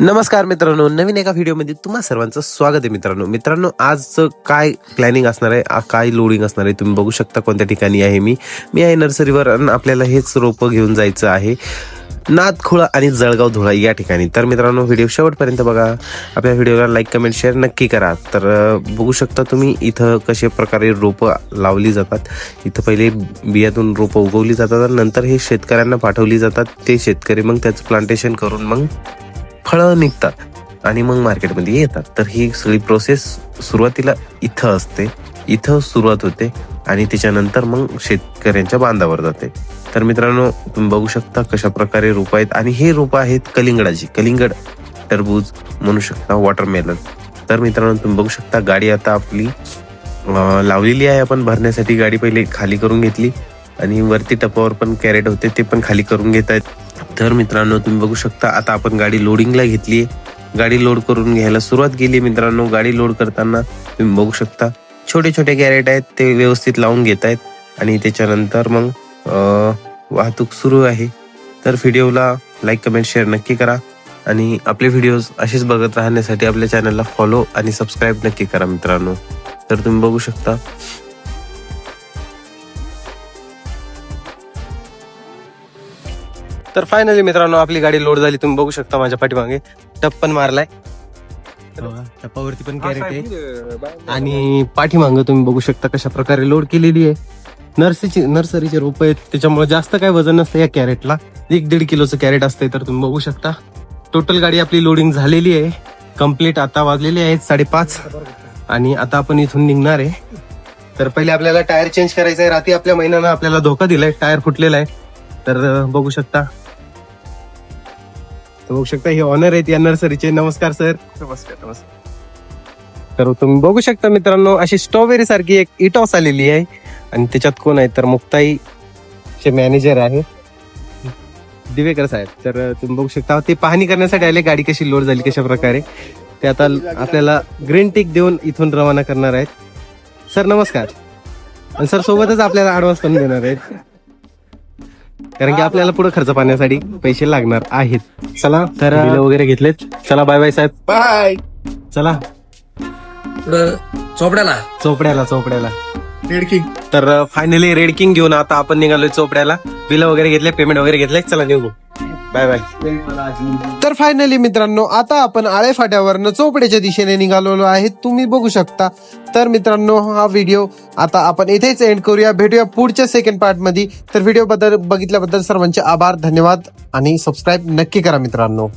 नमस्कार मित्रांनो नवीन एका व्हिडिओमध्ये तुम्हा सर्वांचं स्वागत आहे मित्रांनो. मित्रांनो आजचं काय प्लॅनिंग असणार आहे? काय लोडिंग असणार आहे? तुम्ही बघू शकता कोणत्या ठिकाणी आहे मी. मी आहे नर्सरीवर आणि आपल्याला हेच रोपं घेऊन जायचं आहे. नादखुळा आणि जळगाव धुळा या ठिकाणी. तर मित्रांनो व्हिडिओ शेवटपर्यंत बघा. आपल्या व्हिडिओला लाईक कमेंट शेअर नक्की करा. तर बघू शकता तुम्ही इथं कशा प्रकारे रोपं लावली जातात. इथं पहिले बियातून रोपं उगवली जातात नंतर हे शेतकऱ्यांना पाठवली जातात. ते शेतकरी मग त्याचं प्लांटेशन करून मग फळं निघतात आणि मग मार्केटमध्ये येतात. तर ही सगळी प्रोसेस सुरुवातीला इथं असते. इथं सुरुवात होते आणि त्याच्यानंतर मग शेतकऱ्यांच्या बांधावर जाते. तर मित्रांनो तुम्ही बघू शकता कशा प्रकारे रोपं आहेत. आणि हे रोपं आहेत कलिंगडाची. कलिंगड टरबूज म्हणू शकता वॉटरमेलन तर मित्रांनो तुम्ही बघू शकता गाडी आता आपली लावलेली आहे. आपण भरण्यासाठी गाडी पहिले खाली करून घेतली. आणि वरती टपावर पण कॅरेट होते ते पण खाली करून घेत आहेत. तर मित्रांनो तुम्ही बघू शकता आता आपण गाडी लोडिंगला घेतली गाडी लोड करून घ्यायला सुरुवात केली मित्रांनो. गाडी लोड करताना तुम्ही बघू शकता छोटे छोटे कॅरेट आहेत ते व्यवस्थित लावून घेत आहेत. आणि त्याच्यानंतर मग वाहतूक सुरू आहे. तर व्हिडिओला लाईक कमेंट शेअर नक्की करा. आणि आपले व्हिडिओज असेच बघत राहण्यासाठी आपल्या चॅनलला फॉलो आणि सबस्क्राईब नक्की करा मित्रांनो. तर तुम्ही बघू शकता तर फायनली मित्रांनो आपली गाडी लोड झाली. तुम्ही बघू शकता माझ्या पाठीमागे. टप पण मारलाय टप्पावरती पण कॅरेट आहे. आणि पाठीमागं तुम्ही बघू शकता कशा प्रकारे लोड केलेली आहे. नर्सरीची नर्सरीचे रोप आहेत. त्याच्यामुळे जास्त काय वजन नसतं या कॅरेटला एक दीड किलोचं कॅरेट असतंय तर तुम्ही बघू शकता. टोटल गाडी आपली लोडिंग झालेली आहे. कंप्लीट आता वाजलेली आहेत साडेपाच. आणि आता आपण इथून निघणार आहे. तर पहिले आपल्याला टायर चेंज करायचं आहे रात्री आपल्या महिन्यानं आपल्याला धोका दिलाय. टायर फुटलेला आहे. तर बघू शकता. तर बघू शकता हे ऑनर आहेत या नर्सरीचे नमस्कार सर नमस्कार नमस्कार. तर तुम्ही बघू शकता मित्रांनो अशी स्ट्रॉबेरी सारखी एक इटॉस आलेली आहे. आणि त्याच्यात कोण आहे? तर मुक्ताई चे मॅनेजर आहे. दिवेकर साहेब. तर तुम्ही बघू शकता ते पाहणी करण्यासाठी आले. गाडी कशी लोड झाली कशा प्रकारे. ते आता आपल्याला ग्रीन टिक देऊन इथून रवाना करणार आहेत. सर नमस्कार. आणि सर सोबतच आपल्याला ऍडव्हान्स पण देणार आहेत. कारण की आपल्याला पुढे खर्च पाहण्यासाठी पैसे लागणार आहेत. चला तर बिलं वगैरे घेतलेत. चला बाय बाय साहेब. बाय. चला. पुढं चोपड्याला. चोपड्याला चोपड्याला. रेडकिंग तर फायनली रेड किंग घेऊन आता आपण निघालोय चोपड्याला. बिल वगैरे घेतले पेमेंट वगैरे घेतले. चला निघू. बाय बाय तर फायनली मित्रांनो आता आपण आळे फाट्यावरनं चोपड्याच्या दिशेने निघालेलो आहे. तुम्ही बघू शकता. तर मित्रांनो हा व्हिडिओ आता आपण इथेच एंड करूया. भेटूया पुढच्या सेकंड पार्टमध्ये तर व्हिडिओ बद्दल बघितल्याबद्दल सर्वांचे आभार धन्यवाद आणि सबस्क्राईब नक्की करा मित्रांनो.